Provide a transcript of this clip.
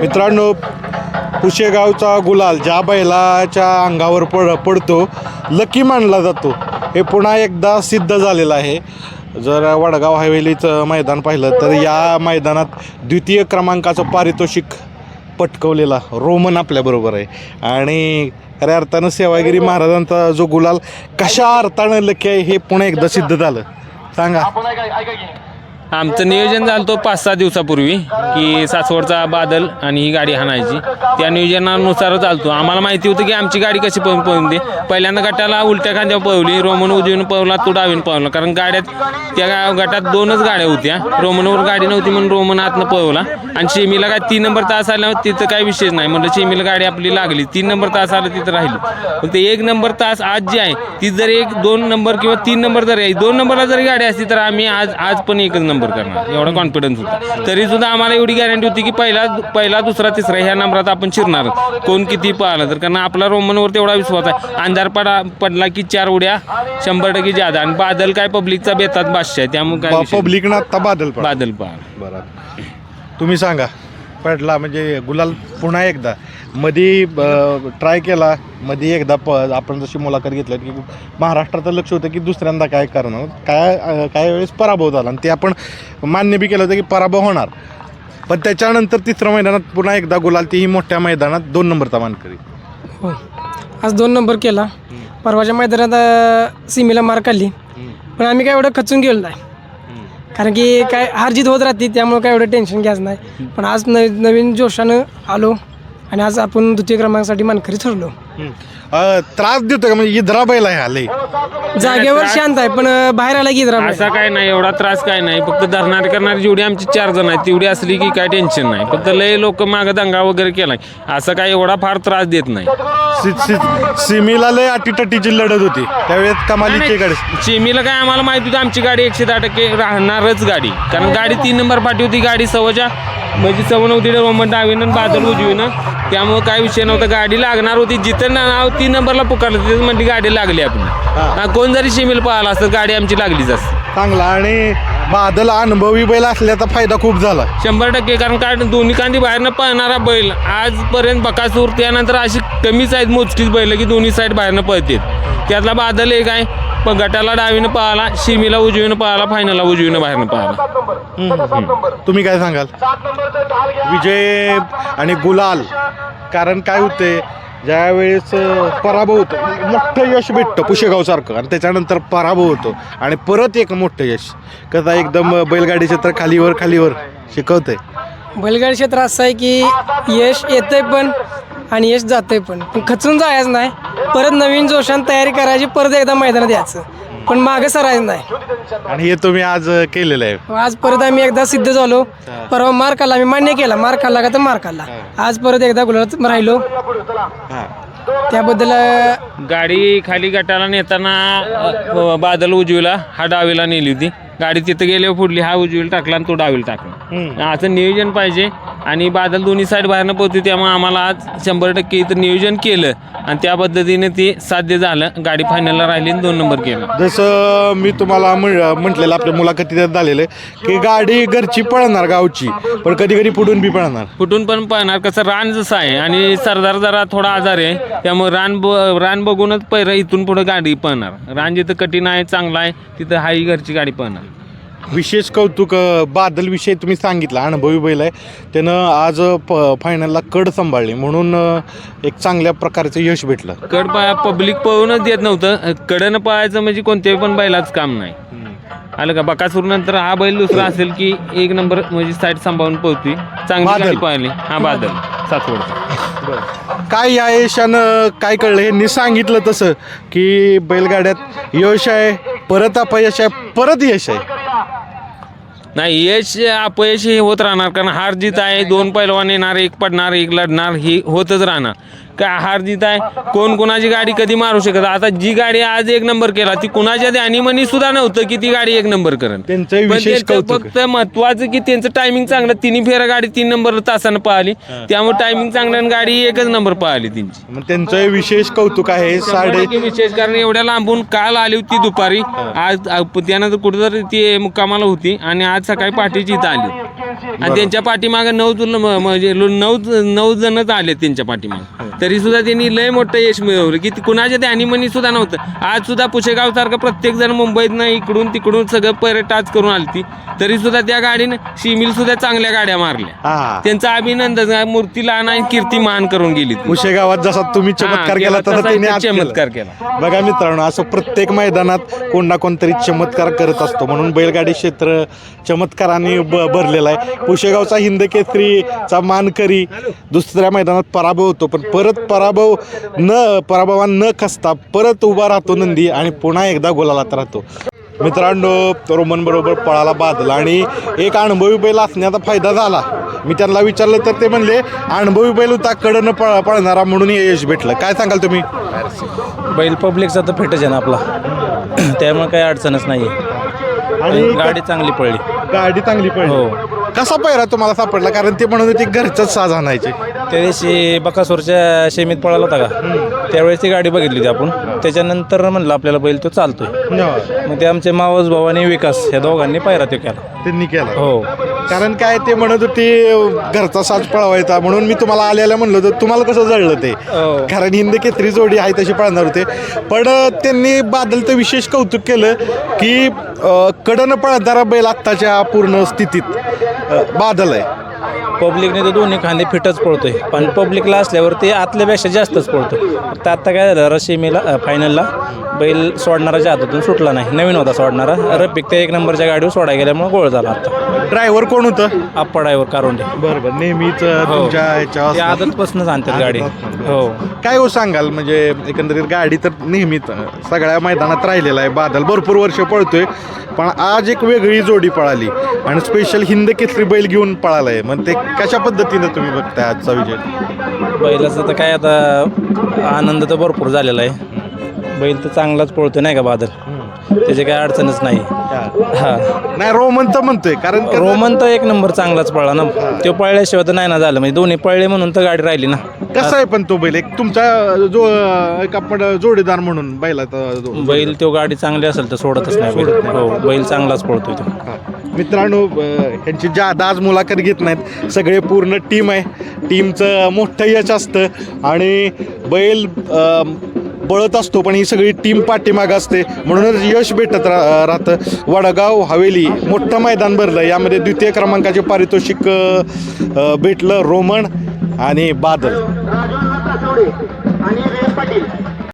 मित्रांनो पुशेगावचा गुलाल ज्या बैलाच्या अंगावर पड पडतो लकी मानला जातो. हे पुन्हा एकदा सिद्ध झालेलं आहे. जर वडगाव हवेलीचं मैदान पाहिलं तर या मैदानात द्वितीय क्रमांकाचं पारितोषिक पटकवलेला रोमन आपल्याबरोबर आहे. आणि खऱ्या अर्थानं सेवागिरी महाराजांचा जो गुलाल कशा अर्थानं लकी आहे हे पुन्हा एकदा सिद्ध झालं. सांगा. आमचं नियोजन झालं तो पाच सहा दिवसापूर्वी की सासवडचा बादल आणि ही गाडी हाणायची. त्या नियोजनानुसार चालतो आम्हाला माहिती होतं की आमची गाडी कशी पळून पळून दे. पहिल्यांदा गटाला उलट्या खांद्यावर पळवली रोमन उजवीन पळवला तो डावीन पळवला. कारण गाड्यात त्या गटात दोनच गाड्या होत्या. रोमनवर गाडी नव्हती म्हणून रोमन आतनं पळवला. आणि शेमीला काय तीन नंबर तास आल्यावर तिथं काही विशेष नाही. म्हणलं शेमीला गाडी आपली लागली. तीन नंबर तास आलं तिथं राहिली. पण ते एक नंबर तास आज जी आहे ती जर एक दोन नंबर किंवा तीन नंबर जर आहे दोन नंबरला जरी गाडी असती तर आम्ही आज आज पण एकच नंबर करणार. एवढा कॉन्फिडन्स होता. तरी सुद्धा आम्हाला एवढी गॅरंटी होती की पहिला पहिला दुसरा तिसरा ह्या नंबरात आपण शिरणार कोण किती पाहिलं तर. कारण आपला रोमनवर तेवढा विश्वास आहे. अंधार पडा पडला की चार उड्या शंभर टक्के जादा. आणि बादल काय पब्लिकचा बेतात बादशाह आहे. त्यामुळे काय विषय नाही. पब्लिकनं आत्ता बादल. बादल पहा बरं. तुम्ही सांगा. पडला म्हणजे गुलाल पुन्हा एकदा. मधी ट्राय केला. मधी एकदा प आपण जशी मुलाखत घेतली की महाराष्ट्राचं लक्ष होतं की दुसऱ्यांदा काय करणार काय काही वेळेस पराभव झाला. आणि ते आपण मान्य बी केलं होतं की पराभव होणार. पण त्याच्यानंतर तिसऱ्या मैदानात पुन्हा एकदा गुलाल तीही मोठ्या मैदानात दोन नंबरचा मानकरी. हो आज दोन नंबर केला. परवाच्या मैदानात सीमेला मार काढली पण आम्ही काय एवढं खचून गेलो नाही. कारण की काय हारजीत होत राहते त्यामुळे काय एवढं टेन्शन घ्यायचं नाही. पण आज न नवीन जोशानं आलो. आणि आज आपण द्वितीय क्रमांकासाठी मानकरी ठरलो. अं, त्रास देतो का? म्हणजे इधरा बैल आहे आले जागेवर शांत आहे पण अ, बाहेर आला की असा काय नाही एवढा त्रास काय नाही. फक्त धरणारे करणारी जेवढी आमची चार जण आहेत तेवढी असली की काय टेन्शन नाही. फक्त लय लोक मागं दंगा वगैरे केलाय. असं काय एवढा फार त्रास देत नाही. सि- सि- सिमीला लय अटीटटीची लढत होती. त्यावेळेस कमालीची गाडी चिमीला काय आम्हाला माहिती होतं आमची गाडी एकशे दहा टक्के राहणारच गाडी. कारण गाडी तीन नंबर पाठी होती गाडी सव्वाच्या म्हणजे सव्वा नव्हती रोमन डावीनं बादल उजवीनं. त्यामुळे काय विषय नव्हता गाडी लागणार होती. जिथं ना- नाव तीन नंबरला पुकारलं तिथं म्हणजे गाडी लागली आपण हा, कोण जरी शिमील पाहिला असतं गाडी आमची लागलीच असते. चांगला. आणि बादल अनुभवी बैल असल्याचा फायदा खूप झाला. शंभर टक्के कारण काय दोन्ही कांदी बाहेरनं पळणारा बैल आजपर्यंत बकासूर त्यानंतर अशी कमीच आहेत मोजकीच बैल की दोन्ही साईड बाहेरनं पळतात त्यातला बादल एक आहे पण गटाला डावीनं पळाला शिमीला उजवीनं पळाला फायनलला उजवीनं बाहेरनं पळाला. तुम्ही काय सांगाल? विजय आणि गुलाल. कारण काय होते ज्यावेळेस पराभव होतो मोठं यश भेटतं पुशेगावसारखं. आणि त्याच्यानंतर पराभव होतो. आणि परत एक मोठं यश. कसं एकदम बैलगाडी क्षेत्र खालीवर खालीवर शिकवतंय. बैलगाडी क्षेत्र असं आहे की यश येतंय पण आणि यश जातंय पण खचून जायचं नाही. परत नवीन जोशान तयारी करायची परत एकदा मैदानात यायचं. पण मागे सरायचं नाही. आणि हे तुम्ही आज अं, केलेलं आहे. आज परत आम्ही एकदा सिद्ध झालो. परवा मार खाल्ला आम्ही मान्य केला. मार खाल्ला का तर मार खाल्ला. आज परत एकदा गुलाबात राहिलो. हां. त्याबद्दल अं, गाडी खाली गटाला नेताना अ, बादल उजवीला हा डावीला नेली होती. गाडी तिथं गेल्यावर फुडली हा उजवीला टाकला आणि तो डावीला टाकला. असं नियोजन पाहिजे. आणि बादल दोन्ही साईड बाहेरनं पोहते त्यामुळे आम्हाला आज शंभर टक्के इथं नियोजन केलं. आणि त्या पद्धतीने ते साध्य झालं. गाडी फायनलला राहिली आणि दोन नंबर केला. जसं मी तुम्हाला म्हटलेलं आपल्या मुलाखतीत झालेलं आहे की गाडी घरची पळणार गावची पण कधी कधी पुढून बी पळणार. फुटून पण पाहणार कसं रान जसं आहे आणि सरदार जरा थोडा आजार आहे त्यामुळे रान ब रान बघूनच पहिलं इथून पुढे गाडी पळणार. रान जिथं कठीण आहे चांगलं आहे तिथं हाही घरची गाडी पळणार. विशेष कौतुक बादल विषय तुम्ही सांगितला अनुभवी बैल आहे. त्यानं आज प फायनलला कड सांभाळली म्हणून एक चांगल्या प्रकारचं यश भेटलं. कड पाय पब्लिक पळूनच देत नव्हतं. कडनं पळायचं म्हणजे कोणत्याही पण बैलाच काम नाही. आलं का? बकासूर नंतर हा बैल दुसरा असेल की एक नंबर म्हणजे साईड सांभाळून पळतोय. चांगली बादल. गाडी पाहिली हा बादल. सातवडचा. काय या यशानं काय कळलं? यांनी सांगितलं तसं की बैलगाड्यात यश आहे परत अपयश आहे परत यश आहे. नाही यश अपयश हे होत राहणार कारण हार जीत आहे दोन पैलवान येणार एक पडणार एक लढणार ही होतच राहणार. काय हार जीत आहे? कोण कुणाची गाडी कधी मारू शकत? आता जी गाडी आज एक नंबर केला ती कुणाच्या ध्यानीमनी सुद्धा नव्हतं की ती गाडी एक नंबर करेल. त्यांचंही पण विशेष त्यांचं कौतुक. फक्त महत्वाचं की त्यांचं टायमिंग चांगलं. तिन्ही फेरा गाडी तीन नंबर तासानं पळाली त्यामुळे टायमिंग चांगलं आणि गाडी एकच नंबर पळाली त्यांची. मग त्यांचंही विशेष कौतुक आहे. साडे विशेष कारण एवढ्या लांबून काल आली होती दुपारी. आज आ- त्यानंतर कुठेतरी ती मुक्कामाला होती आणि आज सकाळी पहाटेची इथं आली. आणि त्यांच्या पाठीमागे नऊ म- म्हणजे लो- नऊ नऊ जणच आले त्यांच्या पाठीमागे. तरी सुद्धा त्यांनी लय मोठं यश मिळवलं. की ती कुणाच्या ध्यानीमनी सुद्धा नव्हतं. आज सुद्धा पुशेगाव सारखं प्रत्येक जण मुंबईतनं इकडून तिकडून सगळं पैर टाच करून आली ती. तरी सुद्धा त्या गाडीनं शिमिल सुद्धा चांगल्या गाड्या मारल्या. त्यांचा अभिनंदन मूर्ती लहान आणि कीर्ती मान करून गेली ती. पुशे गावात जसा तुम्ही चमत्कार केला तसा. चमत्कार केला. बघा मित्रांनो असं प्रत्येक मैदानात कोण ना कोणतरी चमत्कार करत असतो. म्हणून बैलगाडी क्षेत्र चमत्काराने भरलेलं आहे. पुशेगावचा हिंद केसरीचा मानकरी दुसऱ्या मैदानात पराभव होतो पण परत पराभव न पराभवान न खसता परत उभा राहतो नंदी आणि पुन्हा एकदा गोलालात राहतो. मित्रांनो रोमन बरोबर पळाला बादला आणि एक अनुभवी बैल असण्याचा फायदा झाला. मी त्यांना विचारलं तर ते म्हणले अनुभवी बैल होता कडनं पळ पळणारा म्हणून हे यश भेटलं. काय सांगाल तुम्ही? बैल पब्लिकचा तर फेटच आहे ना आपला. त्यामुळे काही अडचणच नाही आणि गाडी चांगली पडली गाडी चांगली पडली हो. कसा पहिरा तुम्हाला सापडला? कारण ते म्हणत होते घरचंच साज आणायचे त्या दिवशी बकासूरच्या शेमीत पळाला होता का? त्यावेळेस ती गाडी बघितली होती आपण. त्याच्यानंतर म्हणलं आपल्याला बैल तो चालतोय. मग ते आमचे मावस भाऊ आणि विकास या दोघांनी पायरा तो केला. त्यांनी केला. हो. कारण काय ते म्हणत होते घरचा साज पळवायचा. म्हणून मी तुम्हाला आल्याला म्हणलं होतं तुम्हाला कसं जळलं ते? हो. कारण हिंद केसरी जोडी आहे तशी पळणार होते. पण त्यांनी बादलचं विशेष कौतुक केलं की अं, कडनं पळणारा बैल आत्ताच्या पूर्ण स्थितीत अं, बादल आहे. पब्लिकने तर दोन्ही खांदे फिटच पळतोय. पण पब्लिकला असल्यावर ते आतल्यापेक्षा जास्तच पळतो फक्त आत्ता काय झालं अ, फायनलला बैल सोडणाराच्या हातातून सुटला नाही. नवीन होता सोडणारा. रफिक त्या एक नंबरच्या गाडीवर सोडायला गेल्यामुळे गोळ झाला आता. ड्रायव्हर कोण होतं? आप्पा ड्रायव्हर कारोंडे. बरोबर नेहमीच हो. आदतपासूनच आणतात गाडी. हो. काय हो सांगाल? म्हणजे एकंदरीत गाडी तर नेहमीच सगळ्या मैदानात राहिलेला आहे. बादल भरपूर वर्ष पळतोय. पण आज एक वेगळी जोडी पळाली. आणि स्पेशल हिंद केसरी बैल घेऊन पळालाय. मग ते कशा पद्धतीनं तुम्ही बघताय आजचा विजय? बैलाचं तर काय आता आनंद तर भरपूर झालेला आहे. बैल तर चांगलाच पळतो नाही का बादल? त्याची काही अडचणच नाही. हा. नाही रोमन तर म्हणतोय कारण रोमन तर एक नंबर चांगलाच पळला ना. तो पळल्याशिवाय तर नाही ना झालं. म्हणजे दोन्ही पळले म्हणून तर गाडी राहिली ना. कसा आहे पण तो बैल? एक तुमचा जो एक आपण जोडीदार म्हणून बैलाचा जो- बैल तो गाडी चांगली असेल तर सोडतच नाही बैल. हो बैल चांगलाच पळतोय तो. हा. मित्रांनो अ, ह्यांची जादा आज मुलाखत घेत नाहीत. सगळे पूर्ण टीम आहे. टीमचं मोठं यश असतं आणि बैल अ, बळत असतो पण ही सगळी टीम पाठीमागं असते. म्हणूनच यश भेटत रा राहतं. वडगाव हवेली मोठं मैदान भरलं. यामध्ये द्वितीय क्रमांकाचे पारितोषिक अ, अ, भेटलं रोमन. आणि बादल.